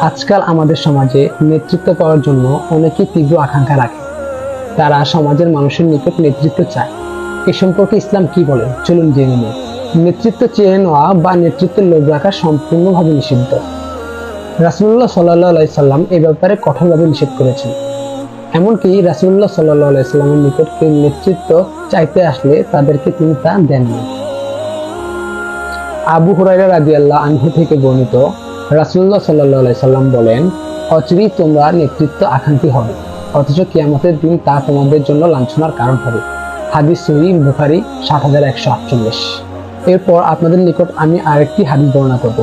আজকাল আমাদের সমাজে নেতৃত্ব পাওয়ার জন্য অনেকেই তীব্র আকাঙ্ক্ষা রাখে। তারা সমাজের মানুষের নিকট নেতৃত্ব চায়। এ সম্পর্কে ইসলাম কি বলে? চলুন জেনে নিই। নেতৃত্ব চেয়ে নেওয়া বা নেতৃত্বের লোভ রাখা সম্পূর্ণভাবে নিষিদ্ধ। রাসুল্লাহ সাল্লাহ সাল্লাম এ ব্যাপারে কঠোরভাবে নিষেধ করেছেন। এমনকি রাসুল্লাহ সাল্লাহ সাল্লামের নিকট কেউ নেতৃত্ব চাইতে আসলে তাদেরকে তিনি তা দেননি। আবু হুরাইরা রাদিয়াল্লাহ আনহু থেকে বর্ণিত রাসুল্লাহ সাল্লাহ সাল্লাম বলেন, অচিরেই তোমরা নেতৃত্ব আকাঙ্ক্ষী হবে, অথচ কিয়ামতের দিন তা তোমাদের জন্য লাঞ্ছনার কারণ হবে। হাদিস সহি বুখারি সাত হাজার একশো আটচল্লিশ। এরপর আপনাদের নিকট আমি আরেকটি হাদিস বর্ণনা করব।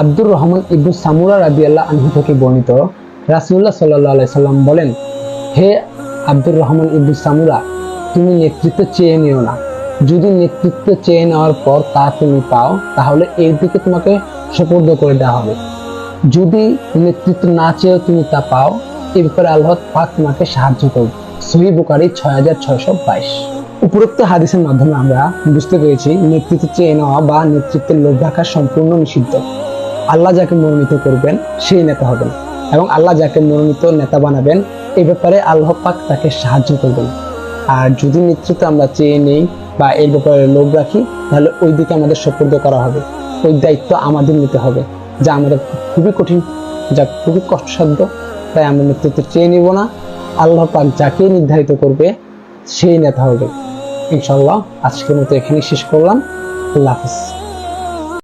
আব্দুর রহমান ইবনু সামুরা রাদিয়াল্লাহ আনহু থেকে বর্ণিত রাসুল্লাহ সাল্লাহ সাল্লাম বলেন, হে আব্দুর রহমান ইবনু সামুরা, তুমি নেতৃত্ব চেয়ে নিও না। যদি নেতৃত্ব চেয়ে নেওয়ার পর তা তুমি পাও, তাহলে এর দিকে তোমাকে সুপর্দ করে দেওয়া হবে। যদি নেতৃত্ব না চেয়েও তুমি তা পাও, এ ব্যাপারে আল্লাহ পাক তোমাকে সাহায্য করবে সহি বুকারি ছয় হাজার ছয়শো বাইশ। উপরোক্ত হাদিসের মাধ্যমে আমরা বুঝতে পেরেছি, নেতৃত্ব চেয়ে নেওয়া বা নেতৃত্বের লোভ রাখা সম্পূর্ণ নিষিদ্ধ। আল্লাহ যাকে মনোনীত করবেন, সেই নেতা হবেন এবং আল্লাহ যাকে মনোনীত নেতা বানাবেন, এ ব্যাপারে আল্লাহ পাক তাকে সাহায্য করবেন। আর যদি নেতৃত্ব আমরা চেয়ে নেই বা এই ব্যাপারে লোভ রাখি, তাহলে ওই দিকে আমাদের সপর্দ করা হবে। ওই দায়িত্ব আমাদের নিতে হবে, যা আমাদের খুবই কঠিন, যা খুবই কষ্টসাধ্য। তাই আমরা নেতৃত্ব চেয়ে নিব না। আল্লাহ পাক যাকে নির্ধারিত করবে, সেই নেতা হবে। ইনশাল্লাহ আজকের মতো এখানেই শেষ করলাম। আল্লাহ হাফিজ।